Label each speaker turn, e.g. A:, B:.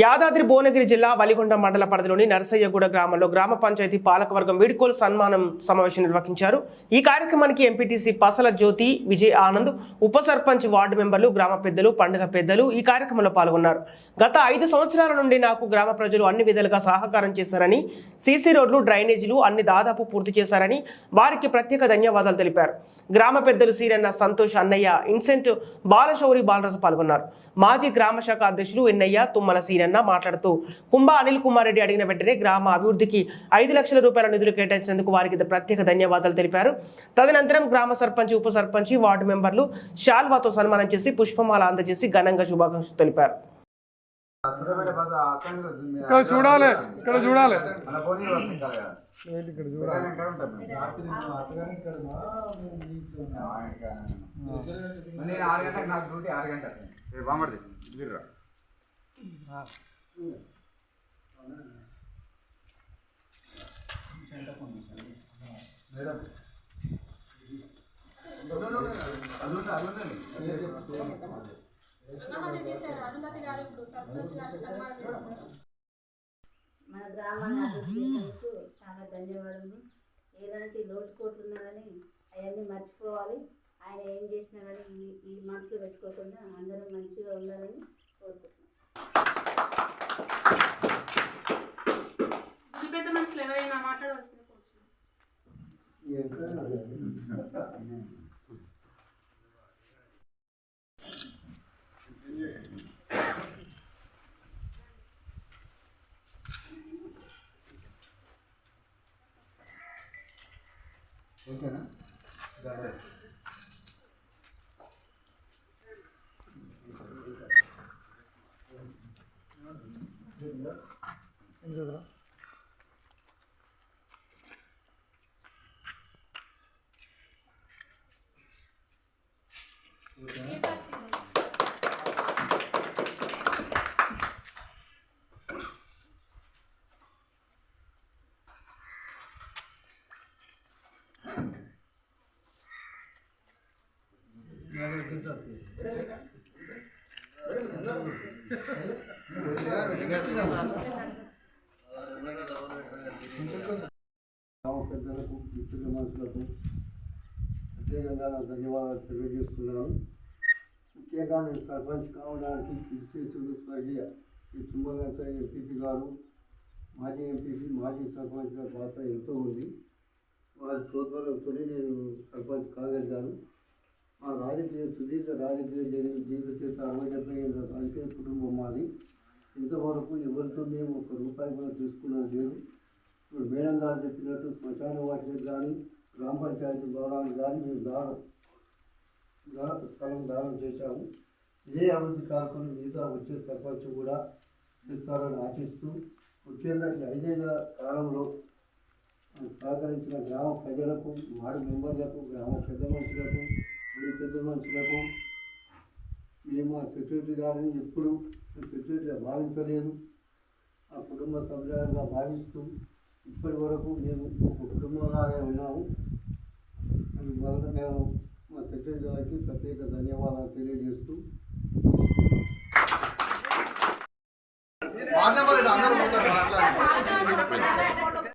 A: యాదాద్రి భువనగిరి జిల్లా వలిగొండ మండల పరిధిలోని నరసయ్యగూడ గ్రామంలో గ్రామ పంచాయతీ పాలకవర్గం వీడ్కోలు సన్మానం సమావేశం నిర్వహించారు. ఈ కార్యక్రమానికి ఎంపీటీసీ పసల జ్యోతి విజయ్ ఆనంద్ ఉప సర్పంచ్ వార్డు మెంబర్లు గ్రామ పెద్దలు పండుగ పెద్దలు ఈ కార్యక్రమంలో పాల్గొన్నారు. గత ఐదు సంవత్సరాల నుండి నాకు గ్రామ ప్రజలు అన్ని విధాలుగా సహకారం చేశారని సీసీ రోడ్లు డ్రైనేజీలు అన్ని దాదాపు పూర్తి చేశారని వారికి ప్రత్యేక ధన్యవాదాలు తెలిపారు. గ్రామ పెద్దలు సీరన్న సంతోష్ అన్నయ్య ఇన్సెంట్ బాలశౌరి బాలరాజు పాల్గొన్నారు. మాజీ గ్రామ శాఖ అధ్యక్షులు ఎన్నయ్య తుమ్మల సీరన్న మాట్లాడుతూ కుంభ అనిల్ కుమార్ రెడ్డి అడిగిన వెంటనే గ్రామ అభివృద్ధికి ఐదు లక్షల రూపాయల నిధులు కేటాయించినందుకు వారికి ప్రత్యేక ధన్యవాదాలు తెలిపారు. తదనంతరం గ్రామ సర్పంచ్ ఉప సర్పంచ్ వార్డు మెంబర్లు షాల్వాతో సన్మానం చేసి పుష్పమాల అందజేసి ఘనంగా శుభాకాంక్షలు తెలిపారు.
B: చూడాలి ఇక్కడ చూడాలి ఇక్కడ చూడాలి.
C: నేను ఆరు గంటలకు నాకు డ్యూటీ ఆరు గంటలకు. బామ్మడి
D: మన గ్రామాన్ని అభివృద్ధి చాలా ధన్యవాదాలు ఎలాంటి లోటుకోట్లు ఉన్నా కానీ అవన్నీ మర్చిపోవాలి. ఆయన ఏం చేసినా కానీ ఈ ఈ మనసులో పెట్టుకోకుండా అందరం మంచిగా ఉండాలని
C: ఓకేనా
E: గ్రామ పెద్దలకు మిత్రుల మనుషులకు ప్రత్యేకంగా ధన్యవాదాలు తెలియజేస్తున్నాను. ముఖ్యంగా నేను సర్పంచ్ కావడానికి కృషి స్వర్గీయ ఈ తుమ్మలసాయి ఎంపీపీ గారు మాజీ ఎంపీపీ మాజీ సర్పంచ్ గారి పాత్ర ఎంతో ఉంది. వారి ప్రోత్సాహంతో నేను సర్పంచ్ కాగలిగాను. మా రాజకీయ సుదీర్ఘ రాజకీయ జరిగిన జీవిత చేత అరవై డెబ్బై ఏళ్ళ రాజకీయ కుటుంబం మాది. ఇంతవరకు ఎవరితో మేము ఒక రూపాయి కూడా తీసుకున్నది లేదు. ఇప్పుడు మేడం గారు చెప్పినట్టు శ్మశాన వాటికి కానీ గ్రామ పంచాయతీ భవనానికి కానీ మేము దానం దాన స్థలం దానం చేశాము. ఇదే అభివృద్ధి కార్యక్రమం మిగతా వచ్చే సర్పంచ్ కూడా ఇస్తారని ఆశిస్తూ ముఖ్యంగా ఈ ఐదేళ్ళ కాలంలో సహకరించిన గ్రామ ప్రజలకు వార్డు మెంబర్లకు గ్రామ పెద్ద మనుషులకు పెద్ద మనుషులకు మేము ఆ సెక్యూరిటీ గారిని ఎప్పుడు సెక్యూరిటీగా భావించలేదు. ఆ కుటుంబ సభ్యులుగా భావిస్తూ ఇప్పటి వరకు మేము ఒక కుటుంబంలాగే ఉన్నాము. అందువల్ల మేము మా సెక్రటరీ గారికి ప్రత్యేక ధన్యవాదాలు తెలియజేస్తూ